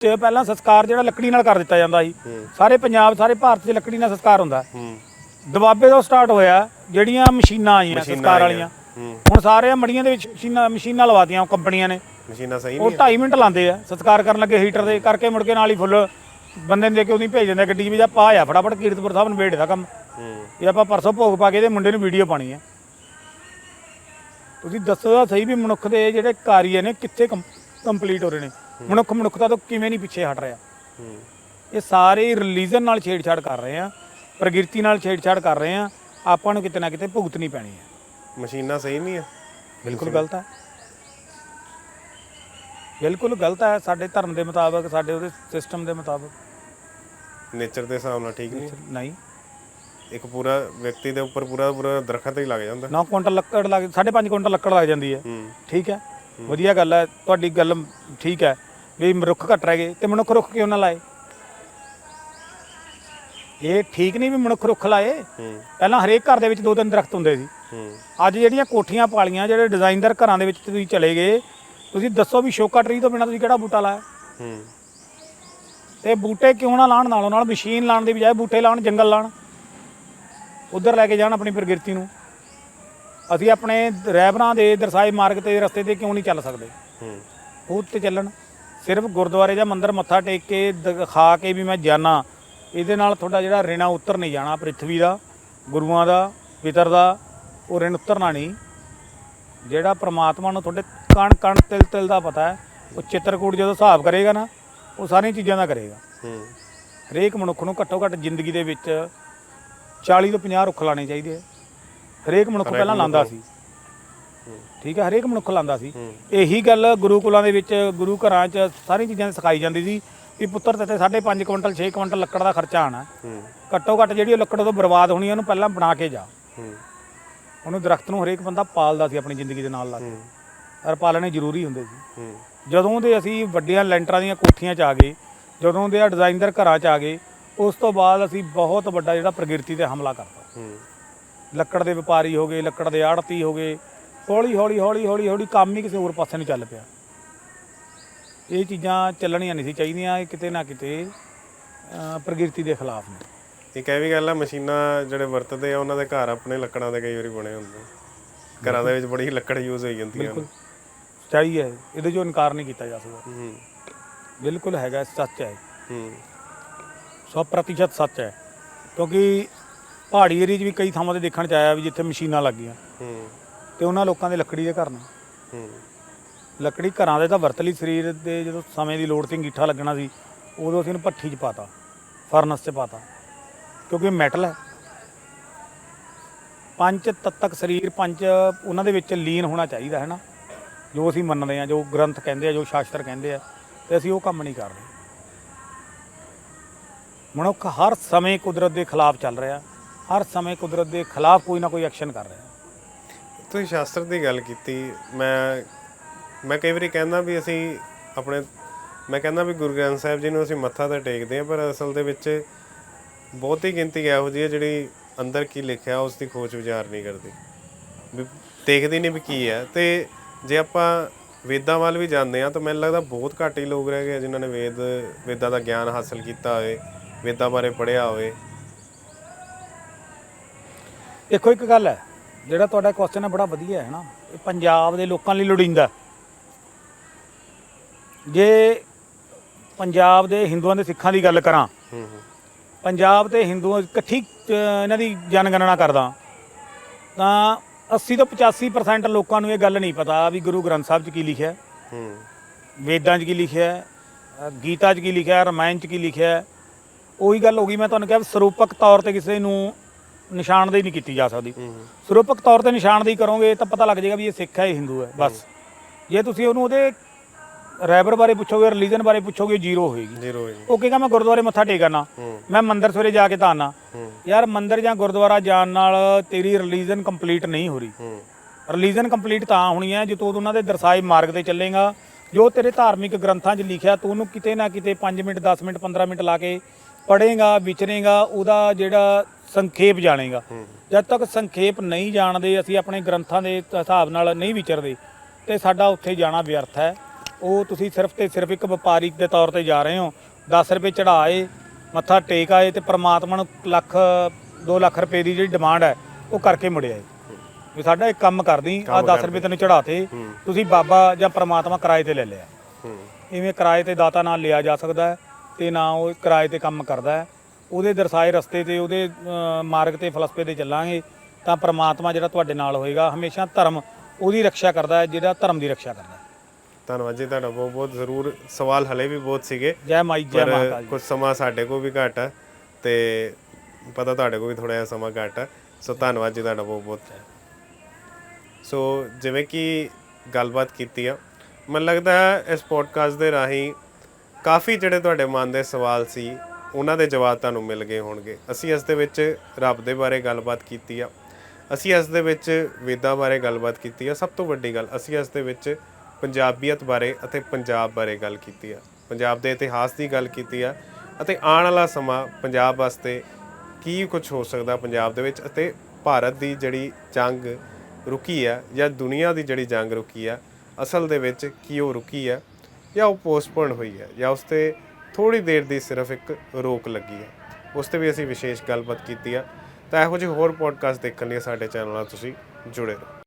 ਚ ਪਹਿਲਾਂ ਸੰਸਕਾਰ ਜਿਹੜਾ ਲੱਕੜੀ ਨਾਲ ਕਰ ਦਿੱਤਾ ਜਾਂਦਾ ਸੀ। ਹੂੰ। ਸਾਰੇ ਪੰਜਾਬ ਸਾਰੇ ਭਾਰਤ 'ਚ ਲੱਕੜੀ ਨਾਲ ਸੰਸਕਾਰ ਹੁੰਦਾ। ਹੂੰ। ਦਬਾਬੇ ਤੋਂ ਸਟਾਰਟ ਹੋਇਆ ਜਿਹੜੀਆਂ ਮਸ਼ੀਨਾਂ ਆਈਆਂ ਸੰਸਕਾਰ। ਵਾਲੀਆਂ। ਹੂੰ। ਹੁਣ ਸਾਰੇ ਮੜੀਆਂ ਦੇ ਵਿੱਚ ਮਸ਼ੀਨਾਂ ਮਸ਼ੀਨਾਂ ਲਵਾਤੀਆਂ ਕੰਪਨੀਆਂ ਨੇ। ਮਸ਼ੀਨਾਂ ਸਹੀ ਉਹ ਨਹੀਂ 2.5 ਮਿੰਟ ਲਾਉਂਦੇ ਆ ਸੰਸਕਾਰ ਕਰਨ ਲੱਗੇ ਹੀਟਰ ਦੇ ਕਰਕੇ ਮੁੜ ਕੇ ਨਾਲ ਹੀ ਫੁੱਲ ਬੰਦੇ ਨੂੰ ਦੇ ਕੇ ਉਹਦੀ ਭੇਜ ਦਿੰਦੇ ਆ ਗੱਡੀ 'ਚ ਵੀ ਜਾ ਪਾ ਆ ਫਟਾਫਟ ਕੀਰਤਪੁਰ ਸਾਹਿਬ ਨੂੰ ਵੇੜ ਦਾ ਕੰਮ। ਹੂੰ। ਇਹ ਆਪਾਂ ਪਰਸੋਂ ਭੋਗ ਪਾ ਕੇ ਇਹਦੇ ਮੁੰਡੇ ਨੂੰ ਵੀਡੀਓ ਪਾਣੀ ਆ। ਤੁਸੀਂ ਦੱਸੋ ਤਾਂ ਸਹੀ ਵੀ ਮਨੁੱਖ ਦੇ ਜਿਹੜੇ ਕਾਰਜ ਨੇ ਕਿੱਥੇ ਕੰਪਲੀਟ ਹੋ ਰਹੇ ਨੇ। ਮਨੁੱਖ ਮਨੁੱਖਤਾ ਤੋਂ ਕਿਵੇਂ ਨਹੀਂ ਪਿੱਛੇ ਹਟ ਰਿਹਾ। ਇਹ ਸਾਰੇ ਰਿਲੀਜਨ ਨਾਲ ਛੇੜਛਾੜ ਕਰ ਰਹੇ ਆ ਪ੍ਰਕਿਰਤੀ ਨਾਲ ਛੇੜਛਾੜ ਕਰ ਰਹੇ ਆ ਆਪਾਂ ਨੂੰ ਕਿਤੇ ਨਾ ਕਿਤੇ ਭੁਗਤਣੀ ਪੈਣੀ ਹੈ ਮਸ਼ੀਨਾਂ ਸਹੀ ਨਹੀਂ ਆ। ਬਿਲਕੁਲ ਗਲਤ ਹੈ ਬਿਲਕੁਲ ਗਲਤ ਹੈ ਸਾਡੇ ਧਰਮ ਦੇ ਮੁਤਾਬਕ ਸਾਡੇ ਉਹਦੇ ਸਿਸਟਮ ਦੇ ਮੁਤਾਬਕ। ਨੇਚਰ ਦੇ ਹਿਸਾਬ ਨਾਲ ਠੀਕ ਨਹੀਂ। ਨਹੀਂ। ਇੱਕ ਪੂਰਾ ਵਿਅਕਤੀ ਦੇ ਉੱਪਰ ਪੂਰਾ ਪੂਰਾ ਦਰਖਤ ਹੀ ਲੱਗ ਜਾਂਦਾ। 9 ਕੁਇੰਟਲ ਲੱਕੜ ਲੱਗ 5.5 ਕੁਇੰਟਲ ਲੱਕੜ ਲੱਗ ਜਾਂਦੀ ਹੂੰ। ਠੀਕ ਹੈ। ਵਧੀਆ ਗੱਲ ਹੈ ਤੁਹਾਡੀ ਗੱਲ ਠੀਕ ਹੈ। ਵੀ ਰੁੱਖ ਘਟ ਰਹਿ ਗਏ ਤੇ ਮਨੁੱਖ ਰੁੱਖ ਕਿਉਂ ਨਾ ਲਾਏ? ਇਹ ਠੀਕ ਨਹੀਂ ਵੀ ਮਨੁੱਖ ਰੁੱਖ ਲਾਏ। ਪਹਿਲਾਂ ਹਰੇਕ ਘਰ ਦੇ ਵਿੱਚ ਦੋ ਤਿੰਨ ਦਰਖਤ ਹੁੰਦੇ ਸੀ। ਅੱਜ ਜਿਹੜੀਆਂ ਕੋਠੀਆਂ ਪਾਲੀਆਂ ਜਿਹੜੇ ਡਿਜ਼ਾਈਨਰ ਘਰਾਂ ਦੇ ਵਿੱਚ ਤੁਸੀਂ ਚਲੇ ਗਏ ਤੁਸੀਂ ਦੱਸੋ ਵੀ ਸ਼ੋਕਾ ਟਰੀ ਤੋਂ ਬਿਨਾਂ ਤੁਸੀਂ ਕਿਹੜਾ ਬੂਟਾ ਲਾਇਆ? ਤੇ ਬੂਟੇ ਕਿਉਂ ਨਾ ਲਾਣ? ਨਾਲੋਂ ਨਾਲ ਮਸ਼ੀਨ ਲਾਣ ਦੀ ਬਜਾਏ ਬੂਟੇ ਲਾਣ ਜੰਗਲ ਲਾਣ। ਉਧਰ ਲੈ ਕੇ ਜਾਣ ਆਪਣੀ ਪ੍ਰਕਿਰਤੀ ਨੂੰ। ਅਸੀਂ ਆਪਣੇ ਰਹਿਬਰਾਂ ਦੇ ਦਰਸਾਏ ਮਾਰਗ ਤੇ ਰਸਤੇ ਤੇ ਕਿਉਂ ਨਹੀਂ ਚੱਲ ਸਕਦੇ? ਹੂੰ। ਉਹ ਤੇ ਚੱਲਣ। ਸਿਰਫ ਗੁਰਦੁਆਰੇ ਜਾਂ ਮੰਦਿਰ ਮੱਥਾ ਟੇਕ ਕੇ ਦਿਖਾ ਕੇ ਵੀ ਮੈਂ ਜਾਣਾ ਇਹਦੇ ਨਾਲ ਤੁਹਾਡਾ ਜਿਹੜਾ ਰਿਣਾ ਉਤਰ ਨਹੀਂ ਜਾਣਾ ਪ੍ਰਿਥਵੀ ਦਾ ਗੁਰੂਆਂ ਦਾ ਪਿਤਰ ਦਾ ਉਹ ਰਿਣ ਉਤਰਨਾ ਨਹੀਂ। ਜਿਹੜਾ ਪ੍ਰਮਾਤਮਾ ਨੂੰ ਤੁਹਾਡੇ ਕਣ ਕਣ ਤਿਲ ਤਿਲ ਦਾ ਪਤਾ ਹੈ ਉਹ ਚਿੱਤਰਕੂਟ ਜਦੋਂ ਹਿਸਾਬ ਕਰੇਗਾ ਨਾ ਉਹ ਸਾਰੀਆਂ ਚੀਜ਼ਾਂ ਦਾ ਕਰੇਗਾ। ਹੂੰ। ਹਰੇਕ ਮਨੁੱਖ ਨੂੰ ਘੱਟੋ ਘੱਟ ਜ਼ਿੰਦਗੀ ਦੇ ਵਿੱਚ 40 ਤੋਂ 50 ਰੁੱਖ ਲਾਣੇ ਚਾਹੀਦੇ ਆ। ਹਰੇਕ ਮਨੁੱਖ ਪਹਿਲਾਂ ਲਾਂਦਾ ਸੀ। ਠੀਕ ਹੈ ਹਰੇਕ ਮਨੁੱਖ ਲਾਂਦਾ ਸੀ। ਇਹੀ ਗੱਲ ਗੁਰੂਕੁਲਾਂ ਦੇ ਵਿੱਚ ਗੁਰੂ ਘਰਾਂ 'ਚ ਸਾਰੀਆਂ ਚੀਜ਼ਾਂ ਸਿਖਾਈ ਜਾਂਦੀ ਸੀ ਵੀ ਪੁੱਤਰ ਤੇ 5.5 ਕੁਇੰਟਲ 6 ਕੁਇੰਟਲ ਲੱਕੜ ਦਾ ਖਰਚਾ ਆਣਾ ਘੱਟੋ ਘੱਟ ਜਿਹੜੀ ਉਹ ਲੱਕੜ ਤੋਂ ਬਰਬਾਦ ਹੋਣੀ ਉਹਨੂੰ ਪਹਿਲਾਂ ਬਣਾ ਕੇ ਜਾ। ਉਹਨੂੰ ਦਰਖਤ ਨੂੰ ਹਰੇਕ ਬੰਦਾ ਪਾਲਦਾ ਸੀ ਆਪਣੀ ਜ਼ਿੰਦਗੀ ਦੇ ਨਾਲ ਲਾ ਕੇ। ਪਰ ਪਾਲਣੇ ਜ਼ਰੂਰੀ ਹੁੰਦੇ ਸੀ। ਜਦੋਂ ਦੇ ਅਸੀਂ ਵੱਡੀਆਂ ਲੈਂਟਰਾਂ ਦੀਆਂ ਕੋਠੀਆਂ 'ਚ ਆ ਗਏ ਜਦੋਂ ਦੇ ਆ ਡਿਜ਼ਾਈਨਰ ਘਰਾਂ 'ਚ ਆ ਗਏ ਉਸ ਤੋਂ ਬਾਅਦ ਅਸੀਂ ਬਹੁਤ ਵੱਡਾ ਜਿਹੜਾ ਪ੍ਰਕਿਰਤੀ ਤੇ ਹਮਲਾ ਕਰਤਾ। ਲੱਕੜ ਦੇ ਵਪਾਰੀ ਹੋ ਗਏ ਲੱਕੜ ਦੇ ਆੜਤੀ ਹੋ ਗਏ ਹੌਲੀ ਹੌਲੀ ਹੌਲੀ ਹੌਲੀ ਹੌਲੀ ਕੰਮ ਹੀ ਕਿਸੇ ਹੋਰ ਪਾਸੇ ਨੂੰ ਚੱਲ ਪਿਆ। ਇਹ ਚੀਜ਼ਾਂ ਚੱਲਣੀਆਂ ਨਹੀਂ ਸੀ ਚਾਹੀਦੀਆਂ ਇਹ ਕਿਤੇ ਨਾ ਕਿਤੇ ਅਹ, ਪ੍ਰਕਿਰਤੀ ਦੇ ਖਿਲਾਫ ਨੇ। ਇਹ ਵੀ ਗੱਲ ਆ ਮਸ਼ੀਨਾਂ ਜਿਹੜੇ ਵਰਤਦੇ ਆ ਉਹਨਾਂ ਦੇ ਘਰ ਆਪਣੇ ਲੱਕੜਾਂ ਦੇ ਕਈ ਵਾਰੀ ਬਣੇ ਹੁੰਦੇ। ਘਰਾਂ ਦੇ ਵਿੱਚ ਬੜੀ ਲੱਕੜ ਯੂਜ਼ ਹੋਈ ਜਾਂਦੀ ਹੈ ਚਾਹੀਏ ਹੈ ਇਹਦੇ ਜੋ ਇਨਕਾਰ ਨਹੀਂ ਕੀਤਾ ਜਾ ਸਕਦਾ। ਹੂੰ। ਬਿਲਕੁਲ ਹੈਗਾ ਸੱਚ ਹੈ। ਹੂੰ। 100% ਸੱਚ ਹੈ। ਕਿਉਂਕਿ ਪਹਾੜੀ ਏਰੀਆ 'ਚ ਵੀ ਕਈ ਥਾਵਾਂ ਤੇ ਦੇਖਣ 'ਚ ਆਇਆ ਵੀ ਜਿੱਥੇ ਮਸ਼ੀਨਾਂ ਲੱਗ ਗਈਆਂ ਹੂੰ। ਤੇ ਉਹਨਾਂ ਲੋਕਾਂ ਦੇ ਲੱਕੜੀ ਦੇ ਘਰ ਨੇ। ਹੂੰ। ਲੱਕੜੀ ਘਰਾਂ ਦੇ ਤਾਂ ਵਰਤ ਲਈ ਸਰੀਰ ਦੇ ਜਦੋਂ ਸਮੇਂ ਦੀ ਲੋੜ ਸੀ ਅੰਗੀਠਾ ਲੱਗਣਾ ਸੀ ਉਦੋਂ ਅਸੀਂ ਇਹਨੂੰ ਭੱਠੀ 'ਚ ਪਾਤਾ ਫਰਨਸ 'ਚ ਪਾਤਾ ਕਿਉਂਕਿ ਇਹ ਮੈਟਲ ਹੈ। ਪੰਜ ਤੱਤਕ ਸਰੀਰ ਪੰਜ ਉਹਨਾਂ ਦੇ ਵਿੱਚ ਲੀਨ ਹੋਣਾ ਚਾਹੀਦਾ ਹੈ ਨਾ? ਜੋ ਅਸੀਂ ਮੰਨਦੇ ਆ ਜੋ ਗ੍ਰੰਥ ਕਹਿੰਦੇ ਆ ਜੋ ਸ਼ਾਸਤਰ ਕਹਿੰਦੇ ਆ ਤੇ ਅਸੀਂ ਉਹ ਕੰਮ ਨਹੀਂ ਕਰ ਰਹੇ। ਮਨੁੱਖ ਹਰ ਸਮੇਂ ਕੁਦਰਤ ਦੇ ਖਿਲਾਫ ਚੱਲ ਰਿਹਾ ਹਰ ਸਮੇਂ ਕੁਦਰਤ ਦੇ ਖਿਲਾਫ ਕੋਈ ਨਾ ਕੋਈ ਐਕਸ਼ਨ ਕਰ ਰਿਹਾ। ਤੁਸੀਂ ਸ਼ਾਸਤਰ ਦੀ ਗੱਲ ਕੀਤੀ, ਮੈਂ ਮੈਂ ਕਈ ਵਾਰੀ ਕਹਿੰਦਾ ਵੀ ਅਸੀਂ ਆਪਣੇ, ਮੈਂ ਕਹਿੰਦਾ ਵੀ ਗੁਰੂ ਗ੍ਰੰਥ ਸਾਹਿਬ ਜੀ ਨੂੰ ਅਸੀਂ ਮੱਥਾ ਤਾਂ ਟੇਕਦੇ ਹਾਂ, ਪਰ ਅਸਲ ਦੇ ਵਿੱਚ ਬਹੁਤੀ ਗਿਣਤੀ ਇਹੋ ਜਿਹੀ ਹੈ ਜਿਹੜੀ ਅੰਦਰ ਕੀ ਲਿਖਿਆ ਉਸ ਦੀ ਖੋਜ ਵਿਚਾਰ ਨਹੀਂ ਕਰਦੀ। ਵੀ ਦੇਖਦੀ ਨਹੀਂ ਵੀ ਕੀ ਹੈ। ਤੇ ਜੇ ਆਪਾਂ ਵੇਦਾਂ ਵੱਲ ਵੀ ਜਾਂਦੇ ਆ ਤਾਂ ਮੈਨੂੰ ਲੱਗਦਾ ਬਹੁਤ ਘੱਟ ਹੀ ਲੋਕ ਰਹਿ ਗਏ ਆ ਜਿਨ੍ਹਾਂ ਨੇ ਵੇਦ, ਵੇਦਾਂ ਦਾ ਗਿਆਨ ਹਾਸਲ ਕੀਤਾ ਹੋਵੇ, ਵੇਦਾਂ ਬਾਰੇ ਪੜ੍ਹਿਆ ਹੋਵੇ। ਦੇਖੋ ਇੱਕ ਗੱਲ ਹੈ ਜਿਹੜਾ ਤੁਹਾਡਾ ਕੁਐਸਚਨ ਹੈ ਬੜਾ ਵਧੀਆ ਹੈ ਨਾ। ਇਹ ਪੰਜਾਬ ਦੇ ਲੋਕਾਂ ਲਈ ਲੋੜੀਂਦਾ ਜੇ ਪੰਜਾਬ ਦੇ ਹਿੰਦੂਆਂ ਦੇ ਸਿੱਖਾਂ ਦੀ ਗੱਲ ਕਰਾਂ ਹੂੰ ਹੂੰ। ਪੰਜਾਬ ਤੇ ਹਿੰਦੂ ਇਕੱਠੀ ਇਹਨਾਂ ਦੀ ਜਨਗਣਨਾ ਕਰਦਾ। ਤਾਂ 80 ਤੋਂ 85% ਲੋਕਾਂ ਨੂੰ ਇਹ ਗੱਲ ਨਹੀਂ ਪਤਾ ਵੀ ਗੁਰੂ ਗ੍ਰੰਥ ਸਾਹਿਬ 'ਚ ਕੀ ਲਿਖਿਆ ਹੈ, ਹੂੰ। ਵੇਦਾਂ 'ਚ ਕੀ ਲਿਖਿਆ ਗੀਤਾ 'ਚ ਕੀ ਲਿਖਿਆ ਹੈ, ਰਾਮਾਇਣ 'ਚ ਕੀ ਲਿਖਿਆ ਹੈ। ਉਹੀ ਗੱਲ ਹੋ ਗਈ ਮੈਂ ਤੁਹਾਨੂੰ ਕਿਹਾ ਸਰੂਪਕ ਤੌਰ ਤੇ ਕਿਸੇ ਨੂੰ ਨਿਸ਼ਾਨਦੇਹੀ ਨਹੀਂ ਕੀਤੀ ਜਾ ਸਕਦੀ। ਸਰੂਪਕ ਤੌਰ ਤੇ ਨਿਸ਼ਾਨਦੇਹੀ ਕਰੋਗੇ ਤਾਂ ਪਤਾ ਲੱਗ ਜਾਏਗਾ ਵੀ ਇਹ ਸਿੱਖ ਹੈ ਇਹ ਹਿੰਦੂ ਹੈ ਬਸ। ਜੇ ਤੁਸੀਂ ਉਹਨੂੰ ਉਹਦੇ ਰੈਬਰ ਬਾਰੇ ਪੁੱਛੋਗੇ ਰਿਲੀਜਨ ਬਾਰੇ ਪੁੱਛੋਗੇ ਜ਼ੀਰੋ ਹੋਏਗੀ। ਜ਼ੀਰੋ ਹੈ ਜੀ ਉਹ ਕਹੇਗਾ ਮੈਂ ਗੁਰਦੁਆਰੇ ਮੱਥਾ ਟੇਕਣਾ ਮੈਂ ਮੰਦਿਰ ਸਵੇਰੇ ਜਾ ਕੇ ਤਾਂ ਆਉਣਾ ਹੂੰ। ਯਾਰ ਮੰਦਿਰ ਜਾਂ ਗੁਰਦੁਆਰਾ ਜਾਣ ਨਾਲ ਤੇਰੀ ਰਿਲੀਜਨ ਕੰਪਲੀਟ ਨਹੀਂ ਹੋ ਰਹੀ। ਰਿਲੀਜਨ ਕੰਪਲੀਟ ਤਾਂ ਹੋਣੀ ਹੈ ਜੇ ਤੂੰ ਉਹਨਾਂ ਦੇ ਦਰਸਾਏ ਮਾਰਗ ਤੇ ਚੱਲੇਗਾ ਜੋ ਤੇਰੇ ਧਾਰਮਿਕ ਗ੍ਰੰਥਾਂ 'ਚ ਲਿਖਿਆ ਤੂੰ ਉਹਨੂੰ ਕਿਤੇ ਨਾ ਕਿਤੇ 5 ਮਿੰਟ 10 ਮਿੰਟ 15 ਮਿੰਟ ਲਾ ਕੇ ਪੜ੍ਹੇਗਾ ਵਿਚਰੇਗਾ ਉਹਦਾ ਜਿਹੜਾ ਸੰਖੇਪ ਜਾਣੇਗਾ। ਹੂੰ ਜਦ ਤੱਕ ਸੰਖੇਪ ਨਹੀਂ ਜਾਣਦੇ ਅਸੀਂ ਆਪਣੇ ਗ੍ਰੰਥਾਂ ਦੇ ਹਿਸਾਬ ਨਾਲ ਨਹੀਂ ਵਿਚਰਦੇ ਤੇ ਸਾਡਾ ਉੱਥੇ ਜਾਣਾ ਵਿਅਰਥ ਹੈ। ਉਹ ਤੁਸੀਂ ਸਿਰਫ ਤੇ ਸਿਰਫ ਇੱਕ ਵਪਾਰੀ ਦੇ ਤੌਰ ਤੇ ਜਾ ਰਹੇ ਹੋ। 10 ਰੁਪਏ ਚੜਾਏ ਮੱਥਾ ਟੇਕ ਆਏ ਤੇ ਪ੍ਰਮਾਤਮਾ ਨੂੰ ਲੱਖ 2 ਲੱਖ ਰੁਪਏ ਦੀ ਜਿਹੜੀ ਡਿਮਾਂਡ ਹੈ ਉਹ ਕਰਕੇ ਮੁੜਿਆ ਏ ਵੀ ਸਾਡਾ ਇੱਕ ਕੰਮ ਕਰਦੀ ਆ 10 ਰੁਪਏ ਤੈਨੂੰ ਚੜਾਤੇ ਤੁਸੀਂ ਬਾਬਾ ਜਾਂ ਪ੍ਰਮਾਤਮਾ ਕਿਰਾਏ ਤੇ ਲੈ ਲਿਆ। ਹੂੰ। ਇਵੇਂ ਕਿਰਾਏ ਤੇ ਦਾਤਾ ਨਾਲ ਲਿਆ ਜਾ ਸਕਦਾ ਹੈ ਤੇ ਨਾ ਉਹ ਕਿਰਾਏ ਤੇ ਕੰਮ ਕਰਦਾ। ਹੈ ਉਹਦੇ ਦਰਸਾਏ ਰਸਤੇ ਤੇ ਉਹਦੇ ਮਾਰਗ ਤੇ ਫਲਸਫੇ ਤੇ ਚੱਲਾਂਗੇ ਤਾਂ ਪ੍ਰਮਾਤਮਾ ਜਿਹੜਾ ਤੁਹਾਡੇ ਨਾਲ ਹੋਏਗਾ ਹਮੇਸ਼ਾ ਧਰਮ ਉਹਦੀ ਰੱਖਿਆ ਕਰਦਾ ਹੈ ਜਿਹੜਾ ਧਰਮ ਦੀ ਰੱਖਿਆ ਕਰਦਾ ਹੈ। ਧੰਨਵਾਦ ਜੀ ਤੁਹਾਡਾ ਬਹੁਤ ਬਹੁਤ ਜ਼ਰੂਰ ਸਵਾਲ ਹਲੇ ਵੀ ਬਹੁਤ ਸੀਗੇ ਜੈ ਮਾਈ ਜੈ ਮਾਤਾ ਜੀ। ਕੁਝ ਸਮਾਂ ਸਾਡੇ ਕੋਲ ਵੀ ਘੱਟ ਹੈ ਤੇ ਪਤਾ ਤੁਹਾਡੇ ਕੋਲ ਵੀ ਥੋੜਾ ਜਿਹਾ ਸਮਾਂ ਘੱਟ ਹੈ ਸੋ ਧੰਨਵਾਦ ਜੀ ਤੁਹਾਡਾ ਬਹੁਤ ਬਹੁਤ। ਸੋ ਜਿਵੇਂ ਕਿ ਗੱਲਬਾਤ ਕੀਤੀ ਆ ਮੈਨੂੰ ਲੱਗਦਾ ਹੈ ਇਸ ਪੋਡਕਾਸਟ ਦੇ ਰਾਹੀਂ ਕਾਫੀ ਜਿਹੜੇ ਤੁਹਾਡੇ ਮਨ ਦੇ ਸਵਾਲ ਸੀ ਉਹਨਾਂ ਦੇ ਜਵਾਬ ਤੁਹਾਨੂੰ ਮਿਲ ਗਏ ਹੋਣਗੇ। ਅਸੀਂ ਇਸ ਦੇ ਵਿੱਚ ਰੱਬ ਦੇ ਬਾਰੇ ਗੱਲਬਾਤ ਕੀਤੀ ਆ। ਅਸੀਂ ਇਸ ਦੇ ਵਿੱਚ ਵੇਦਾਂ ਬਾਰੇ ਗੱਲਬਾਤ ਕੀਤੀ ਆ। ਸਭ ਤੋਂ ਵੱਡੀ ਗੱਲ, ਅਸੀਂ ਇਸ ਦੇ ਵਿੱਚ ਪੰਜਾਬੀਅਤ ਬਾਰੇ ਅਤੇ ਪੰਜਾਬ ਬਾਰੇ ਗੱਲ ਕੀਤੀ ਆ। ਪੰਜਾਬ ਦੇ ਇਤਿਹਾਸ ਦੀ ਗੱਲ ਕੀਤੀ ਆ ਅਤੇ ਆਉਣ ਵਾਲਾ ਸਮਾਂ ਪੰਜਾਬ ਵਾਸਤੇ ਕੀ ਕੁਝ ਹੋ ਸਕਦਾ ਪੰਜਾਬ ਦੇ ਵਿੱਚ ਅਤੇ ਭਾਰਤ ਦੀ ਜਿਹੜੀ ਜੰਗ ਰੁਕੀ ਆ ਜਾਂ ਦੁਨੀਆ ਦੀ ਜਿਹੜੀ ਜੰਗ ਰੁਕੀ ਆ, ਅਸਲ ਦੇ ਵਿੱਚ ਕੀ ਉਹ ਰੁਕੀ ਆ ਜਾਂ ਉਹ ਪੋਸਟਪੋਨ ਹੋਈ ਹੈ ਜਾਂ ਉਸ ਤੇ ਥੋੜੀ ਦੇਰ ਦੀ ਸਿਰਫ ਇੱਕ ਰੋਕ ਲੱਗੀ ਹੈ। ਉਸ ਤੇ ਵੀ ਅਸੀਂ ਵਿਸ਼ੇਸ਼ ਗੱਲਬਾਤ ਕੀਤੀ ਆ। ਤਾਂ ਇਹੋ ਜਿਹੇ ਹੋਰ ਪੋਡਕਾਸਟ ਦੇਖਣ ਲਈ ਸਾਡੇ ਚੈਨਲ ਨਾਲ ਤੁਸੀਂ ਜੁੜੇ ਰਹੋ।